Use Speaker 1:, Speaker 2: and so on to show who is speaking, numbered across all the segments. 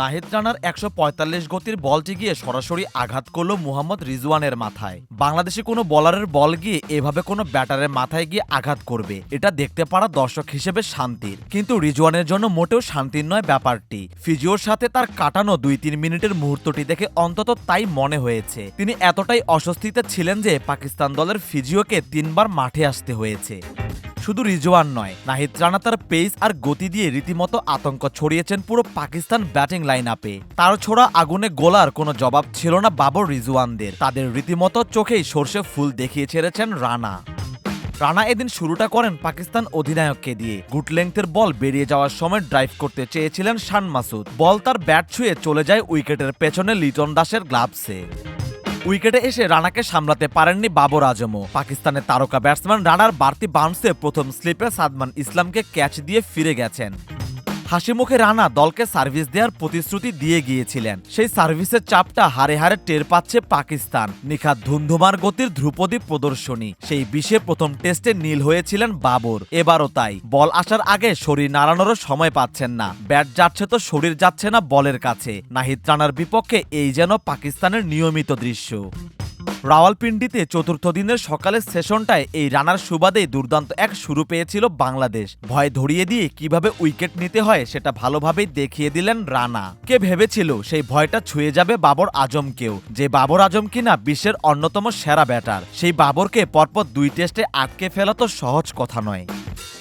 Speaker 1: নাহিদ রানার একশো পঁয়তাল্লিশ গতির বলটি গিয়ে সরাসরি আঘাত করল মুহাম্মদ রিজওয়ানের মাথায়। বাংলাদেশে কোনো বলারের বল গিয়ে এভাবে কোনো ব্যাটারের মাথায় গিয়ে আঘাত করবে। এটা দেখতে পারা দর্শক হিসেবে শান্তির। কিন্তু রিজওয়ানের জন্য মোটেও শান্তির নয় ব্যাপারটি। ফিজিওর সাথে তার কাটানো দুই তিন মিনিটের মুহূর্তটি দেখে অন্তত তাই মনে হয়েছে। তিনি এতটাই অস্বস্তিতে ছিলেন যে পাকিস্তান দলের ফিজিওকে তিনবার মাঠে আসতে হয়েছে। শুধু রিজওয়ান নয়, নাহিদ রানা তার পেস আর গতি দিয়ে রীতিমতো আতঙ্ক ছড়িয়েছেন পুরো পাকিস্তান ব্যাটিং লাইন আপে তার ছোড়া আগুনে গোলার কোনো জবাব ছিল না বাবর রিজওয়ানদের। তাদের রীতিমতো চোখেই সর্ষে ফুল দেখিয়ে ছেড়েছেন রানা। রানা এদিন শুরুটা করেন পাকিস্তান অধিনায়ককে দিয়ে। গুড লেংথের বল বেরিয়ে যাওয়ার সময় ড্রাইভ করতে চেয়েছিলেন শান মাসুদ। বল তার ব্যাট ছুঁয়ে চলে যায় উইকেটের পেছনে লিটন দাসের গ্লাভসে উইকেটে এসে রানাকে সামলাতে পারেননি বাবর আজমও। পাকিস্তানের তারকা ব্যাটসম্যান রানার বাড়তি বাউন্সে প্রথম স্লিপে সাদমান ইসলামকে ক্যাচ দিয়ে ফিরে গেছেন। হাসি মুখে রানা দলকে সার্ভিস দেওয়ার প্রতিশ্রুতি দিয়ে গিয়েছিলেন। সেই সার্ভিসের চাপটা হারে হারে টের পাচ্ছে পাকিস্তান। নিখাত ধুন্ধুমার গতির ধ্রুপদী প্রদর্শনী। সেই বিশে প্রথম টেস্টে নীল হয়েছিলেন বাবর। এবারও তাই। বল আসার আগে শরীর নাড়ানোরও সময় পাচ্ছেন না। ব্যাট যাচ্ছে তো শরীর যাচ্ছে না বলের কাছে। নাহিদ রানার বিপক্ষে এই যেন পাকিস্তানের নিয়মিত দৃশ্য। রাওয়ালপিন্ডিতে চতুর্থ দিনের সকালের সেশনটায় এই রানার সুবাদে দুর্দান্ত এক শুরু পেয়েছিল বাংলাদেশ। ভয় ধরিয়ে দিয়ে কীভাবে উইকেট নিতে হয় সেটা ভালোভাবেই দেখিয়ে দিলেন রানা। কে ভেবেছিল সেই ভয়টা ছুঁয়ে যাবে বাবর আজমকেও? যে বাবর আজম কিনা বিশ্বের অন্যতম সেরা ব্যাটার, সেই বাবরকে পরপর দুই টেস্টে আটকে ফেলা তো সহজ কথা নয়।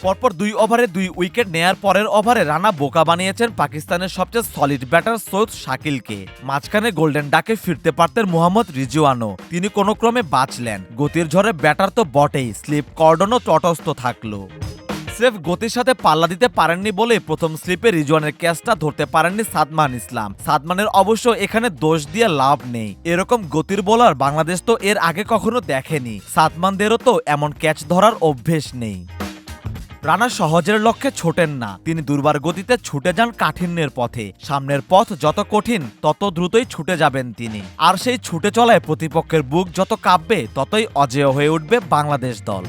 Speaker 1: পরপর দুই ওভারে দুই উইকেট নেয়ার পরের ওভারে রানা বোকা বানিয়েছেন পাকিস্তানের সবচেয়ে সলিড ব্যাটার সৈয়দ শাকিলকে। মাঝখানে গোল্ডেন ডাকে ফিরতে পারতেন মোহাম্মদ রিজওয়ানো তিনি কোনো ক্রমে বাঁচলেন। গতির ঝড়ে ব্যাটার তো বটেই, স্লিপ কর্ডনও তটস্থ থাকল। স্রেফ গতির সাথে পাল্লা দিতে পারেননি বলে প্রথম স্লিপে রিজওয়ানের ক্যাচটা ধরতে পারেননি সাদমান ইসলাম। সাদমানের অবশ্য এখানে দোষ দিয়ে লাভ নেই। এরকম গতির বোলার বাংলাদেশ তো এর আগে কখনো দেখেনি। সাদমানদেরও তো এমন ক্যাচ ধরার অভ্যেস নেই। রানা সহজের লক্ষ্যে ছোটেন না। তিনি দুর্বার গতিতে ছুটে যান কাঠিন্যের পথে। সামনের পথ যত কঠিন, তত দ্রুতই ছুটে যাবেন তিনি। আর সেই ছুটে চলায় প্রতিপক্ষের বুক যত কাঁপবে, ততই অজেয় হয়ে উঠবে বাংলাদেশ দল।